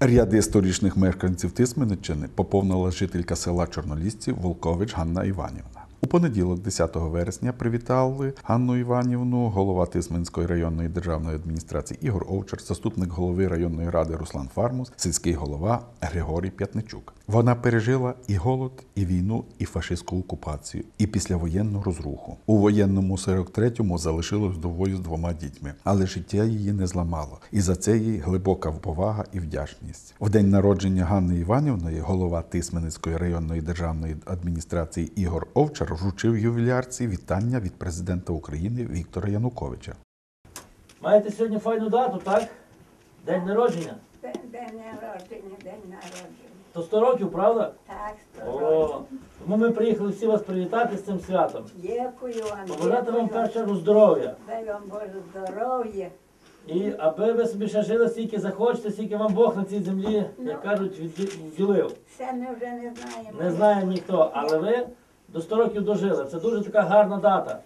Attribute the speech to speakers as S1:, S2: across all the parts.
S1: Ряди сторічних мешканців Тисменичини поповнила жителька села Чорнолісці Волкович Ганна Іванівна. У понеділок, 10 вересня, привітали Ганну Іванівну, голова Тисменської районної державної адміністрації Ігор Овчар, заступник голови районної ради Руслан Фармус, сільський голова Григорій П'ятничук. Вона пережила і голод, і війну, і фашистську окупацію, і післявоєнну розруху. У воєнному 43-му залишилась вдовою з двома дітьми, але життя її не зламало, і за це їй глибока повага і вдячність. В день народження Ганни Іванівної голова Тисменницької районної державної адміністрації Ігор Овчар вручив ювілярці вітання від президента України Віктора Януковича.
S2: Маєте сьогодні файну дату, так? День народження.
S3: День, день народження, день народження.
S2: То 100 років, правда?
S3: Так,
S2: О,
S3: здорово.
S2: тому ми приїхали всі вас привітати з цим святом.
S3: Дякую вам.
S2: Побажати вам
S3: дякую.
S2: чергу здоров'я.
S3: Дай вам Боже здоров'я.
S2: І аби ви собі ще жили, скільки захочете, скільки вам Бог на цій землі, як кажуть, відді- відділив.
S3: Все ми вже не знаємо.
S2: Не знає ніхто, але ви до 100 років дожили. Це дуже така гарна дата.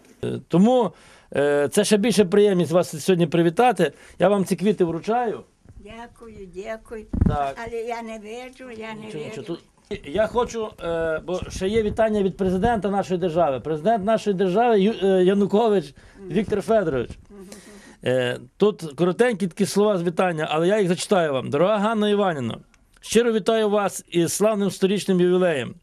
S2: Тому е, це ще більше приємність вас сьогодні привітати. Я вам ці квіти вручаю.
S3: Дякую, дякую.
S2: Так.
S3: Але я не вижу, я не
S2: Нічого,
S3: вижу.
S2: нічого. Тут я хочу, е, бо ще є вітання від президента нашої держави. Президент нашої держави Ю- е, Янукович Віктор Федорович. Е, тут коротенькі такі слова з вітання, але я їх зачитаю вам. Дорога Ганна Іванівна, щиро вітаю вас із славним сторічним ювілеєм.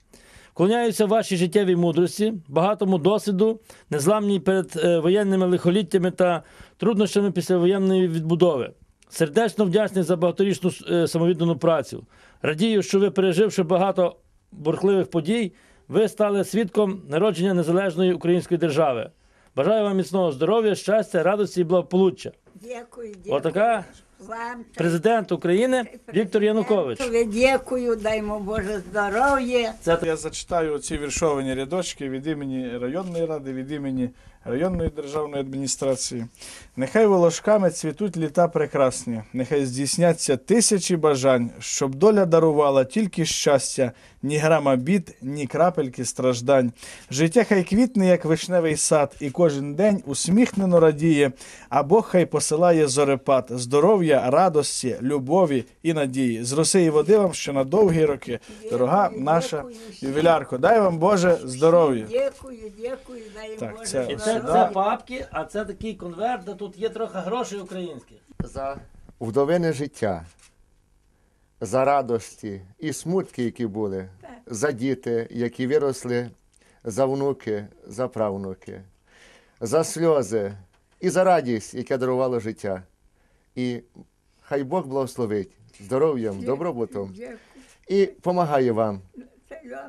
S2: Вклоняюся вашій життєвій мудрості, багатому досвіду, незламній перед е, воєнними лихоліттями та труднощами післявоєнної відбудови. Сердечно вдячний за багаторічну е, самовіддану працю. Радію, що ви, переживши багато бурхливих подій, ви стали свідком народження незалежної української держави. Бажаю вам міцного здоров'я, щастя, радості і благополуччя.
S3: Дякую, дякую.
S2: Отака президент України Віктор Янукович.
S3: Дякую, даймо Боже здоров'я.
S2: Це
S4: Я зачитаю ці віршовані рядочки від імені районної ради, від імені районної державної адміністрації. Нехай волошками цвітуть літа прекрасні, нехай здійсняться тисячі бажань, щоб доля дарувала тільки щастя, ні грама бід, ні крапельки страждань. Життя хай квітне, як вишневий сад, і кожен день усміхнено радіє, а Бог хай посилає зорепад, здоров'я, радості, любові і надії. З роси і води вам ще на довгі роки, дорога наша ювілярко. Дай вам Боже здоров'я.
S3: Дякую, дякую, дай
S4: Так,
S3: Боже
S4: це-
S2: І це,
S3: здоров'я.
S2: це папки, а це такий конверт, де тут є трохи грошей українських.
S5: за вдовине життя, за радості і смутки, які були, за діти, які виросли, за внуки, за правнуки, за сльози і за радість, яке дарувало життя. І хай Бог благословить здоров'ям, добробутом і допомагає вам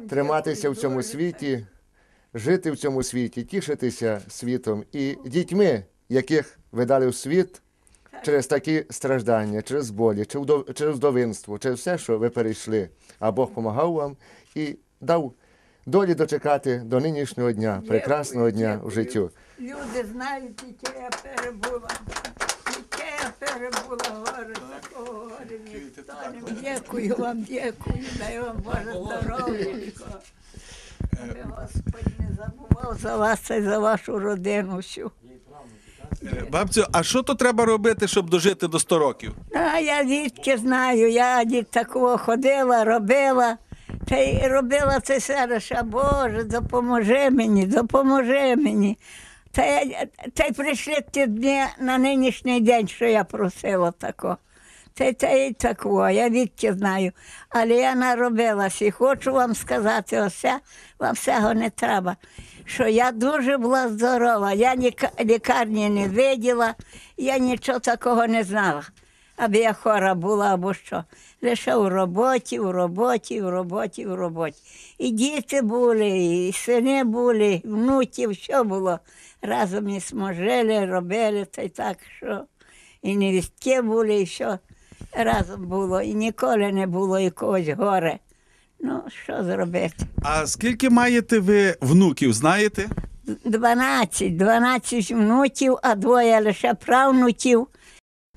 S5: триматися в цьому світі, жити в цьому світі, тішитися світом і дітьми, яких ви дали в світ через такі страждання, через болі, через вдовинство, через все, що ви перейшли. А Бог допомагав вам і дав долі дочекати до нинішнього дня, прекрасного дня в життю.
S3: Люди знають, яке я перебула. Перебула горе, такого горе ніхто не. Дякую вам, дякую, дай вам Боже здоров'я. Аби Господь не забував за вас і за вашу родину всю.
S6: Е, Бабцю, а що то треба робити, щоб дожити до 100 років?
S3: А я звідки знаю, я від такого ходила, робила. Та й робила це селище, Боже, допоможи мені, допоможи мені. Та, й прийшли ті дні на нинішній день, що я просила тако. Та, й- та й такого, я відки знаю. Але я наробилась і хочу вам сказати, осе, вам всього не треба. Що я дуже була здорова, я ні лікарні не виділа, я нічого такого не знала аби я хора була або що. Лише у роботі, у роботі, у роботі, у роботі. І діти були, і сини були, і внуки, все було. Разом і сможили, робили, та й так, що і невістки були, і все разом було. І ніколи не було якогось горе. Ну, що зробити?
S6: А скільки маєте ви внуків, знаєте?
S3: 12, 12 внуків, а двоє лише правнуків.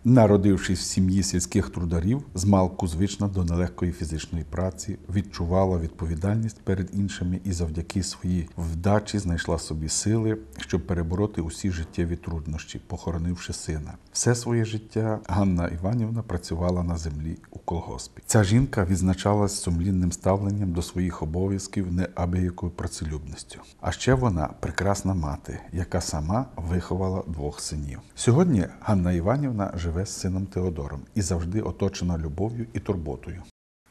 S1: Народившись в сім'ї сільських трударів, змалку звична до нелегкої фізичної праці, відчувала відповідальність перед іншими і завдяки своїй вдачі знайшла собі сили, щоб перебороти усі життєві труднощі, похоронивши сина. Все своє життя Ганна Іванівна працювала на землі у колгоспі. Ця жінка відзначалась сумлінним ставленням до своїх обов'язків неабиякою працелюбністю. А ще вона прекрасна мати, яка сама виховала двох синів. Сьогодні Ганна Іванівна живе з сином Теодором і завжди оточена любов'ю і турботою.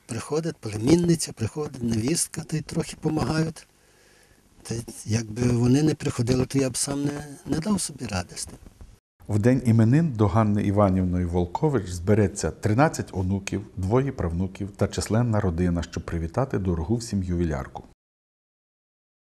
S7: Приходить племінниця, приходить невістка, та й трохи допомагають. Та якби вони не приходили, то я б сам не, не дав собі тим.
S1: В день іменин до Ганни Іванівної Волкович збереться 13 онуків, двоє правнуків та численна родина, щоб привітати дорогу всім ювілярку.